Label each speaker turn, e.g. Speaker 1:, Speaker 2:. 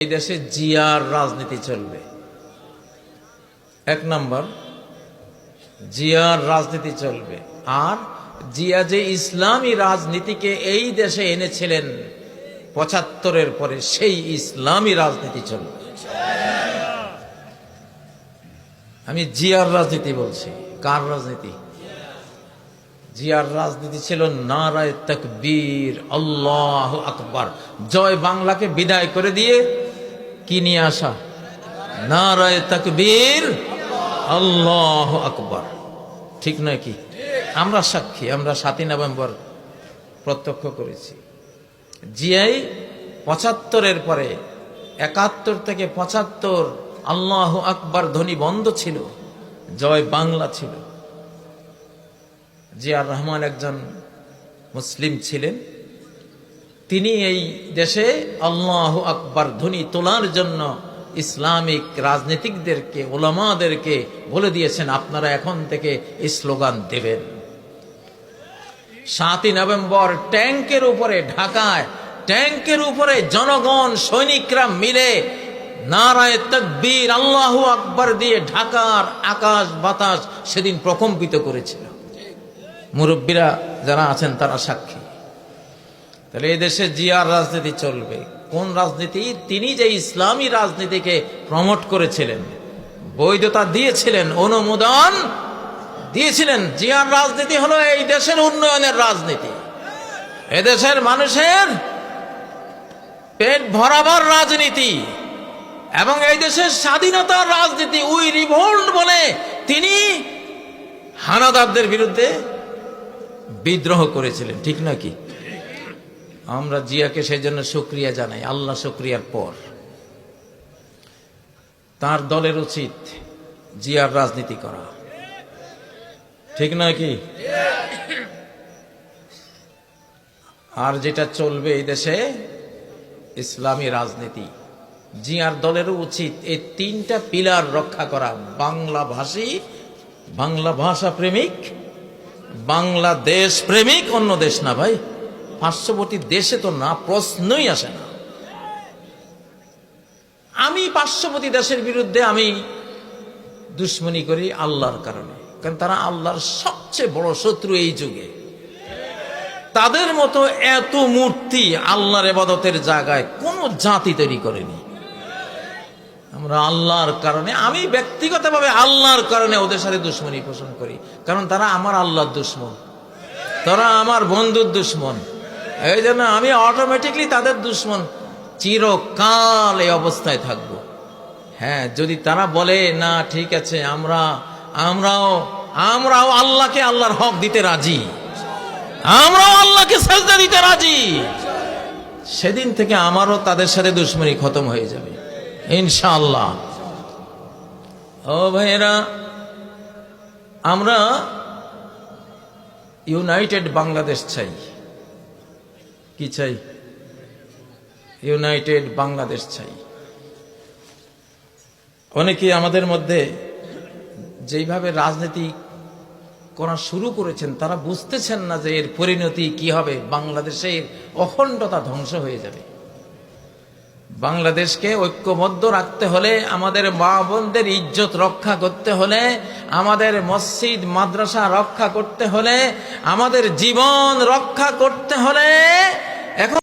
Speaker 1: এই দেশে জিয়ার রাজনীতি চলবে। এক নম্বর, জিয়ার রাজনীতি চলবে। আর জিয়া যে ইসলামী রাজনীতিকে এই দেশে এনেছিলেন, পঁচাত্তরের পরে সেই ইসলামী রাজনীতি চলবে। আমি জিয়ার রাজনীতি বলছি। কার রাজনীতি? জিয়ার রাজনীতি ছিল নারায় তকবীর, আল্লাহ আকবর। জয় বাংলাকে বিদায় করে দিয়ে কি নিয়ে আসা? নারায় তাকবীর। আল্লাহ আকবর। ঠিক নয় কি? আমরা সাক্ষী, আমরা সাতই নভেম্বর প্রত্যক্ষ করেছি। জিয়াই পঁচাত্তরের পরে একাত্তর থেকে পঁচাত্তর আল্লাহ আকবার ধ্বনি বন্ধ ছিল, জয় বাংলা ছিল। জিয়ার রহমান একজন মুসলিম ছিলেন। তিনি এই দেশে আল্লাহ আকবর ধ্বনি তোলার জন্য ইসলামিক রাজনীতিকদেরকে, ওলামাদেরকে বলে দিয়েছেন, আপনারা এখন থেকে স্লোগান দেবেন। সাতই নভেম্বর ট্যাঙ্কের উপরে, ঢাকায় ট্যাঙ্কের উপরে জনগণ, সৈনিকরা মিলে নারায় তকবীর আল্লাহ আকবর দিয়ে ঢাকার আকাশ বাতাস সেদিন প্রকম্পিত করেছিল। মুরব্বীরা যারা আছেন তারা সাক্ষী। তাহলে এই দেশে জিয়ার রাজনীতি চলবে। কোন রাজনীতি? তিনি যে ইসলামী রাজনীতিকে প্রমোট করেছিলেন, বৈধতা দিয়েছিলেন, অনুমোদন দিয়েছিলেন, জিয়ার রাজনীতি হলো এই দেশের উন্নয়নের রাজনীতি। এদেশের মানুষের পেট ভরাবার রাজনীতি এবং এই দেশের স্বাধীনতার রাজনীতি, উই রিভোল্ট বলে তিনি হানাদারদের বিরুদ্ধে বিদ্রোহ করেছিলেন, ঠিক নাকি? আমরা জিয়াকে সেই জন্য সুক্রিয়া জানাই, আল্লাহ সুক্রিয়ার পর। তার দলের উচিত জিয়ার রাজনীতি করা। ঠিক নয় কি? আর যেটা চলবে এই দেশে, ইসলামী রাজনীতি। জিয়ার দলেরও উচিত এই তিনটা পিলার রক্ষা করা। বাংলা ভাষী, বাংলা ভাষা প্রেমিক, বাংলাদেশ প্রেমিক, অন্য দেশ না ভাই। পার্শ্ববর্তী দেশে তো না, প্রশ্নই আসে না। আমি পার্শ্ববর্তী দেশের বিরুদ্ধে আমি দুশ্মনী করি আল্লাহর কারণে। কারণ তারা আল্লাহর সবচেয়ে বড় শত্রু এই যুগে। তাদের মতো এত মূর্তি আল্লাহর এবাদতের জায়গায় কোন জাতি তৈরি করেনি। আমরা আল্লাহর কারণে, আমি ব্যক্তিগতভাবে আল্লাহর কারণে ওদের সাথে দুশ্মনী পোষণ করি। কারণ তারা আমার আল্লাহর দুশ্মন। তারা আমার বন্ধুর দুশ্মন। এই জন্য আমি অটোমেটিকলি তাদের দুশ্মন চিরকাল এই অবস্থায় থাকব। হ্যাঁ যদি তারা বলে, না, ঠিক আছে, আমরা, আমরাও আমরাও আল্লাহকে আল্লাহর হক দিতে রাজি। আমরাও আল্লাহকে সাজদা দিতে রাজি। সেদিন থেকে আমারও তাদের সাথে দুশ্মনী খতম হয়ে যাবে। ইনশাআল্লাহ। ও ভাইয়েরা, আমরা ইউনাইটেড বাংলাদেশ চাই। কি চাই? ইউনাইটেড বাংলাদেশ চাই। অনেকে আমাদের মধ্যে যেইভাবে রাজনীতি করা শুরু করেছেন, তারা বুঝতেছেন না যে এর পরিণতি কি হবে। বাংলাদেশের অখণ্ডতা ধ্বংস হয়ে যাবে। বাংলাদেশকে ঐক্যবদ্ধ রাখতে হলে, আমাদের মা বোনদের ইজ্জত রক্ষা করতে হলে, আমাদের মসজিদ, মাদ্রাসা রক্ষা করতে হলে, আমাদের জীবন রক্ষা করতে হলে এখন